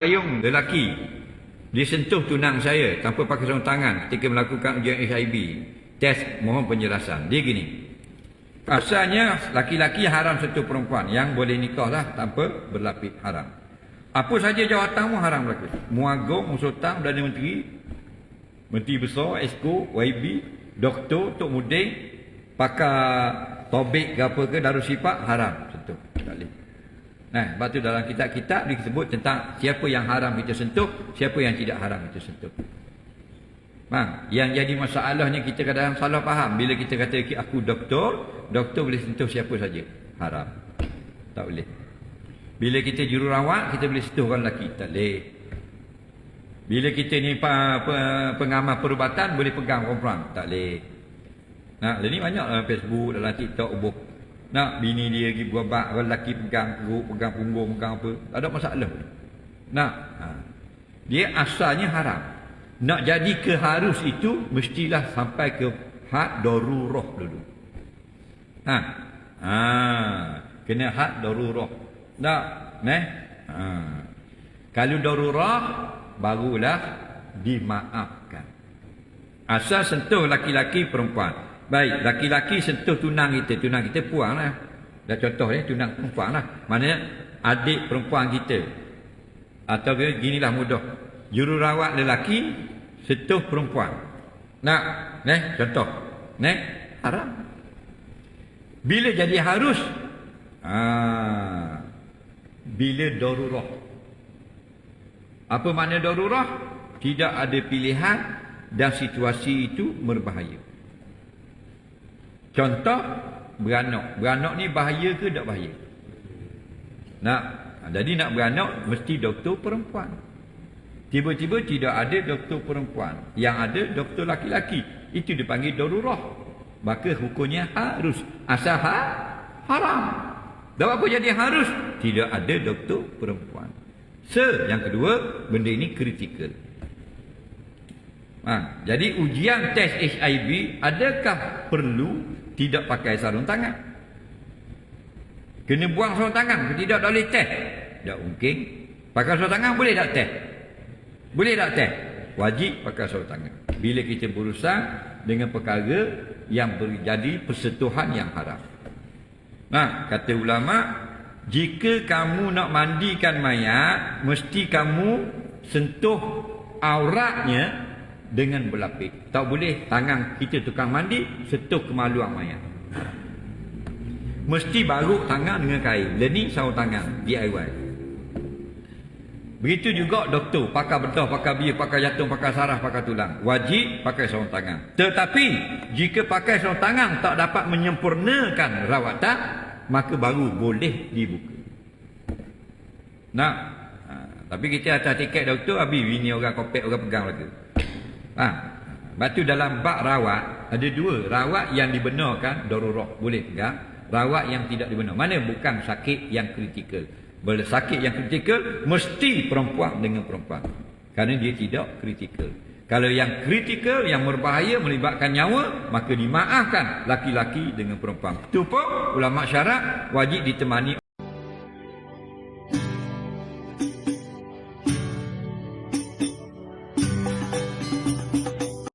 payung lelaki. Dia sentuh tunang saya tanpa pakai sarung tangan ketika melakukan ujian HIV test mohon penjelasan. Dia gini. Asalnya laki-laki haram sentuh perempuan. Yang boleh nikah lah tanpa berlapis haram. Apa saja jawatanmu haram berlaku? Muagung musultan dan menteri menteri besar esko YB doktor tok muding pakar tobik ke apa ke darussifat haram sentuh. Tak boleh Nah, sebab tu dalam kitab-kitab disebut tentang siapa yang haram kita sentuh, siapa yang tidak haram kita sentuh. Bang, yang jadi masalahnya kita kadang salah faham bila kita kata aku doktor, doktor boleh sentuh siapa saja. Haram. Tak boleh. Bila kita jururawat, kita boleh sentuh orang lelaki. Tak boleh. Bila kita ni pengamal perubatan, boleh pegang perempuan. Tak boleh. Nah, ini banyak dalam Facebook, dalam TikTok. Nak bini dia pergi bak, lelaki pegang perut, pegang punggung, pegang apa. Tak ada masalah. Nak. Ha. Dia asalnya haram. Nak jadi ke harus itu, mestilah sampai ke had darurah dulu. Ha. Ha. Kena had darurah. Tak. Neh. Ha. Kalau darurah, barulah dimaafkan. Asal sentuh laki-laki perempuan. Baik, laki-laki sentuh tunang kita. Tunang kita puang lah. Dah contoh ya, tunang perempuan lah. Maknanya adik perempuan kita. Atau ginilah mudah. Jururawat lelaki sentuh perempuan. Nak? Nih, contoh. Nih, haram. Bila jadi harus? Ah, bila darurah. Apa makna darurah? Tidak ada pilihan dan situasi itu berbahaya. Contoh beranak. Beranak ni bahaya ke tak bahaya? Nak. Jadi nak beranak mesti doktor perempuan. Tiba-tiba tidak ada doktor perempuan. Yang ada doktor laki-laki. Itu dipanggil darurah. Maka hukumnya harus. Asal ha? haram. Dan apa jadi harus? Tidak ada doktor perempuan. Se, yang kedua, benda ini kritikal. Ha, jadi ujian tes HIV adakah perlu tidak pakai sarung tangan. Kena buang sarung tangan, tidak boleh teh. Tak mungkin. Pakai sarung tangan boleh tak teh? Boleh tak teh? Wajib pakai sarung tangan. Bila kita berusaha dengan perkara yang terjadi persetuhan yang haram. Nah, kata ulama, jika kamu nak mandikan mayat, mesti kamu sentuh auratnya dengan berlapis. Tak boleh tangan kita tukang mandi sentuh kemaluan mayat. Mesti baru tangan dengan kain. Learning sarung tangan DIY. Begitu juga doktor, pakar bedah, pakar biar, pakar jantung, pakar saraf, pakar tulang. Wajib pakai sarung tangan. Tetapi jika pakai sarung tangan tak dapat menyempurnakan rawatan, maka baru boleh dibuka. Nak? Ha, tapi kita atas tiket doktor, habis bini orang kopek, orang pegang lagi. Ha. Batu dalam bak rawat ada dua, rawat yang dibenarkan darurah boleh pegang, rawat yang tidak dibenar. Mana bukan sakit yang kritikal. Bila sakit yang kritikal mesti perempuan dengan perempuan. Kerana dia tidak kritikal. Kalau yang kritikal yang berbahaya melibatkan nyawa, maka dimaafkan laki-laki dengan perempuan. Itu pun ulama syarat wajib ditemani